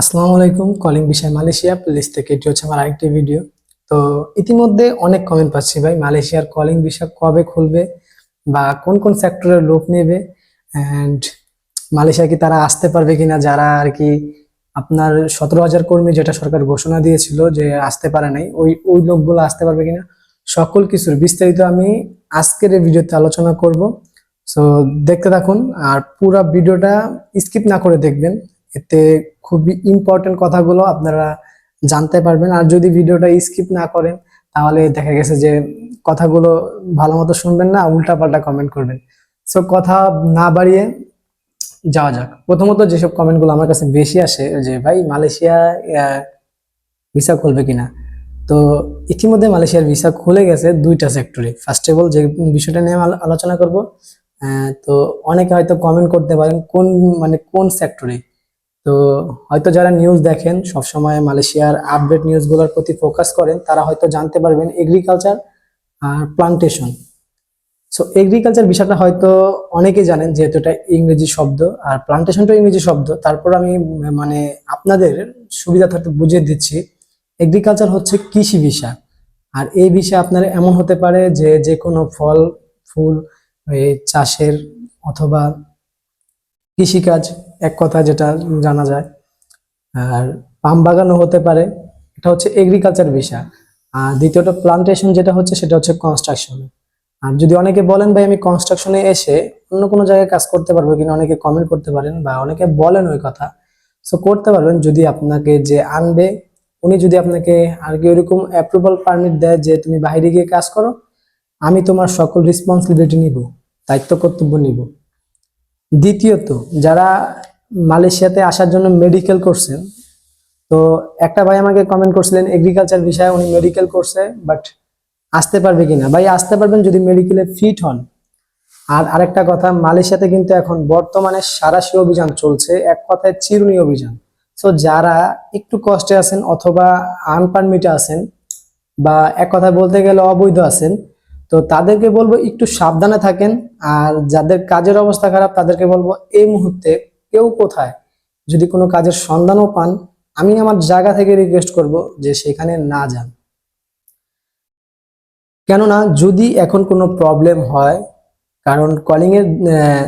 আসসালামু আলাইকুম, কলিং বিষয় মালয়েশিয়া প্লেস থেকে এটি হচ্ছে আমার আরেকটি ভিডিও তো ইতিমধ্যে অনেক কমেন্ট পাচ্ছি ভাই, মালয়েশিয়ার কলিং বিষয় কবে খুলবে বা কোন কোন সেক্টরের লোক নেবে অ্যান্ড মালয়েশিয়া কি তারা আসতে পারবে কিনা, যারা আর কি আপনার সতেরো হাজার কর্মী যেটা সরকার ঘোষণা দিয়েছিল যে আসতে পারে নাই, ওই ওই লোকগুলো আসতে পারবে কিনা, সকল কিছুর বিস্তারিত আমি আজকের এই ভিডিওতে আলোচনা করব। সো দেখতে থাকুন আর পুরো ভিডিওটা স্কিপ না করে দেখবেন। এতে খুবই ইম্পর্টেন্ট কথাগুলো আপনারা জানতে পারবেন। আর যদি ভিডিওটা স্কিপ না করেন, তাহলে দেখা গেছে যে কথাগুলো ভালো মতো শুনবেন না, উল্টাপাল্টা কমেন্ট করবেন। সো কথা না বাড়িয়ে যাওয়া যাক। প্রথমত যেসব কমেন্টগুলো আমার কাছে বেশি আসে, যে ভাই মালয়েশিয়া ভিসা খুলবে কিনা? তো ইতিমধ্যে মালয়েশিয়ার ভিসা খুলে গেছে দুইটা সেক্টরে ফার্স্ট অফ অল যে বিষয়টা নিয়ে আলো- আলোচনা করব তো অনেকে হয়তো কমেন্ট করতে পারেন কোন মানে কোন সেক্টরে তো হয়তো যারা নিউজ দেখেন, সবসময় মালয়েশিয়ার আপডেট নিউজগুলোর প্রতি ফোকাস করেন, তারা হয়তো জানতে পারবেন এগ্রিকালচার আর প্লান্টেশন সো এগ্রিকালচার বিষয়টা হয়তো অনেকেই জানেন যেহেতু এটা ইংরেজি শব্দ আর প্লান্টেশনটা ইংরেজি শব্দ। তারপর আমি মানে আপনাদের সুবিধার্থে বুঝিয়ে দিচ্ছি এগ্রিকালচার হচ্ছে কৃষি বিষয় আর এই বিষয় আপনার এমন হতে পারে যে যে কোনো ফল ফুল চাষের অথবা কৃষিকাজ এক কথা যেটা জানা যায়। আর পাম বাগানও হতে পারে। এটা হচ্ছে এগ্রিকালচার বিষয়। আর দ্বিতীয়টা প্লান্টেশন যেটা হচ্ছে, সেটা হচ্ছে কনস্ট্রাকশন আর যদি অনেকে বলেন, ভাই, আমি কনস্ট্রাকশনে এসে অন্য কোনো জায়গায় কাজ করতে পারব কিনা? অনেকে কমেন্ট করতে পারেন বা অনেকে বলেন ওই কথা। সো করতে পারবেন যদি আপনাকে যে আনবে। উনি যদি আপনাকে আর কি ওইরকম অ্যাপ্রুভাল পারমিট দেয় যে, তুমি বাইরে গিয়ে কাজ করো, আমি তোমার সকল রেসপন্সিবিলিটি নিব, দায়িত্ব কর্তব্য নিব। দ্বিতীয়ত, যারা মালয়েশিয়াতে আসার জন্য মেডিকেল করছেন তো একটা ভাই আমাকে কমেন্ট করছিলেন এগ্রিকালচার বিষয়ে। উনি মেডিকেল করছে বাট আসতে পারবে কিনা? ভাই, আসতে পারবেন যদি মেডিকেলে ফিট হন। আর আরেকটা কথা, মালয়েশিয়াতে কিন্তু এখন বর্তমানে সারাশি অভিযান চলছে। এক কথায় চিরুনি অভিযান। সো যারা একটু কষ্টে আছেন অথবা আনপারমিটে আছেন, বা এক কথায় বলতে গেলে অবৈধ আছেন, তো তাদেরকে বলব একটু সাবধানে থাকেন। আর যাদের কাজের অবস্থা খারাপ, তাদেরকে বলব এই মুহূর্তে কেউ কোথায়? যদি কোনো কাজের সন্ধানও পান আমি আমার জায়গা থেকে রিকোয়েস্ট করব যে সেখানে না যান। কেননা যদি এখন কোনো প্রবলেম হয় কারণ কলিং এর আহ,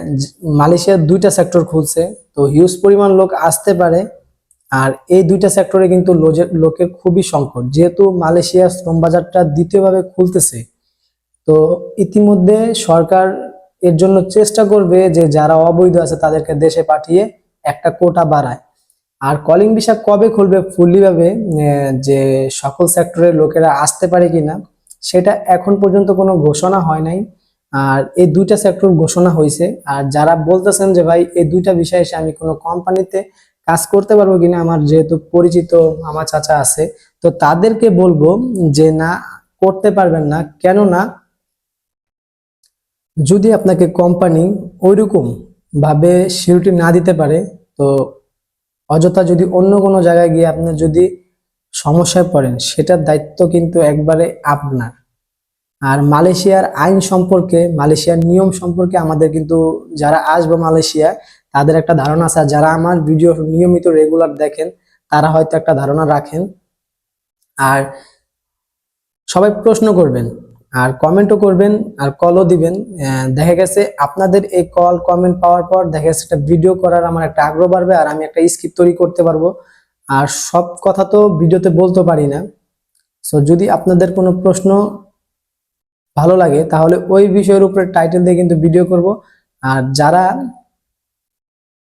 মালয়েশিয়ার দুইটা সেক্টর খুলছে তো হিউজ পরিমাণ লোক আসতে পারে আর এই দুইটা সেক্টরে কিন্তু লোকের খুবই সংকট। যেহেতু মালয়েশিয়ার শ্রম বাজারটা দ্বিতীয়ভাবে খুলতেছে তো ইতিমধ্যে সরকার এর জন্য চেষ্টা করবে যে যারা অবৈধ আছে তাদেরকে দেশে পাঠিয়ে একটা কোটা বাড়ায়। আর কলিং ভিসা কবে খুলবে ফুললি ভাবে যে সকল সেক্টরের লোকেরা আসতে পারে কিনা, সেটা এখন পর্যন্ত কোনো ঘোষণা হয় নাই। আর এই দুইটা সেক্টর ঘোষণা হয়েছে আর যারা বলতেছেন যে, ভাই, এই দুইটা বিষয় এসে আমি কোনো কোম্পানিতে কাজ করতে পারব কিনা? আমার যেহেতু পরিচিত আমার চাচা আছে, তো তাদেরকে বলব যে, না, করতে পারবেন না। কেননা যদি আপনাকে কোম্পানি ওইরকম ভাবে সিউরিটি না দিতে পারে, তো অযথা যদি অন্য কোনো জায়গায় গিয়ে আপনার যদি সমস্যায় পড়েন, সেটার দায়িত্ব কিন্তু একবারে আপনার। আর মালয়েশিয়ার আইন সম্পর্কে, মালয়েশিয়ার নিয়ম সম্পর্কে আমাদের কিন্তু যারা আসবে মালয়েশিয়া তাদের একটা ধারণা আছে। যারা আমার ভিডিও নিয়মিত রেগুলার দেখেন, তারা হয়তো একটা ধারণা রাখেন। আর সবাই প্রশ্ন করবেন আর কমেন্টও করবেন, আর কলও দিবেন। দেখা গেছে আপনাদের এই কল কমেন্ট পাওয়ার পর দেখা গেছে একটা ভিডিও করার আমার একটা আগ্রহ বাড়বে, আর আমি একটা স্ক্রিপ্ট তৈরি করতে পারব। আর সব কথা তো ভিডিওতে বলতে পারি না। সো যদি আপনাদের কোনো প্রশ্ন ভালো লাগে, তাহলে ওই বিষয়ের উপরে টাইটেল দিয়ে কিন্তু ভিডিও করব। আর যারা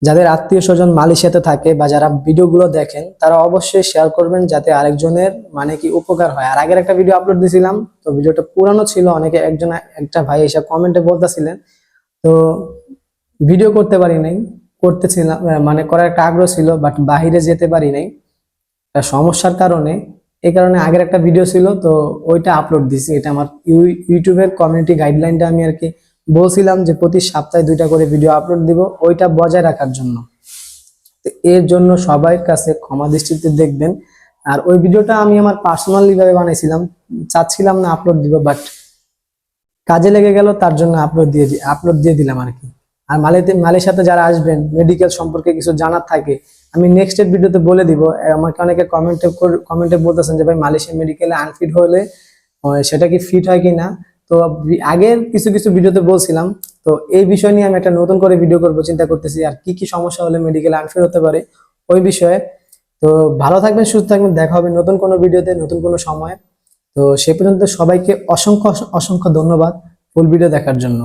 যাদের আত্মীয় স্বজন মালয়েশিয়াতে থাকে বা যারা ভিডিওগুলো দেখেন, তারা অবশ্যই শেয়ার করবেন যাতে আরেকজনের মানে কি উপকার হয়। আর আগের একটা ভিডিও আপলোড দিয়েছিলাম তো ভিডিওটা পুরানো ছিল, অনেকে একজন, একটা ভাই এসে কমেন্টে বলতেছিলেন। তো ভিডিও করতে পারি নাই, করতেছিলাম মানে করার একটা আগ্রহ ছিল বাট বাইরে যেতে পারি নাই। সমস্যার কারণে, এই কারণে আগের একটা ভিডিও ছিল, তো ওইটা আপলোড দিছি। এটা আমার ইউ- ইউটিউবের কমিউনিটি গাইডলাইনটা আমি আর কি বলছিলাম যে প্রতি সপ্তাহে দুইটা করে ভিডিও আপলোড দিব, ওইটা বজায় রাখার জন্য। এর জন্য সবার কাছে ক্ষমা দৃষ্টিতে দেখবেন। আর ওই ভিডিওটা আমি আমার পার্সোনালি ভাবে বানাইছিলাম, চাচ্ছিলাম না আপলোড দিব বাট কাজে লেগে গেল, তার জন্য আপলোড দিয়ে আপলোড দিয়ে দিলাম আর কি। আর মালেতে মালয়েশিয়াতে যারা আসবেন মেডিকেল সম্পর্কে কিছু জানার থাকে, আমি নেক্সট এর ভিডিওতে বলে দিব। আমাকে অনেকে কমেন্টে কমেন্টে বলতেছেন যে, ভাই, মালয়েশিয়া মেডিকেলে আনফিট হলে সেটা কি ফিট হয় কি না তো আগের কিছু কিছু ভিডিওতে বলছিলাম, তো এই বিষয় নিয়ে আমি একটা নতুন করে ভিডিও করব, চিন্তা করতেছি আর কি কি সমস্যা হলে মেডিকেল আনফেয়ার হতে পারে ওই বিষয়ে। তো ভালো থাকবেন, সুস্থ থাকবেন, দেখা হবে নতুন কোনো ভিডিওতে, নতুন কোনো সময়। তো সে পর্যন্ত সবাইকে অসংখ্য অসংখ্য ধন্যবাদ ফুল ভিডিও দেখার জন্য।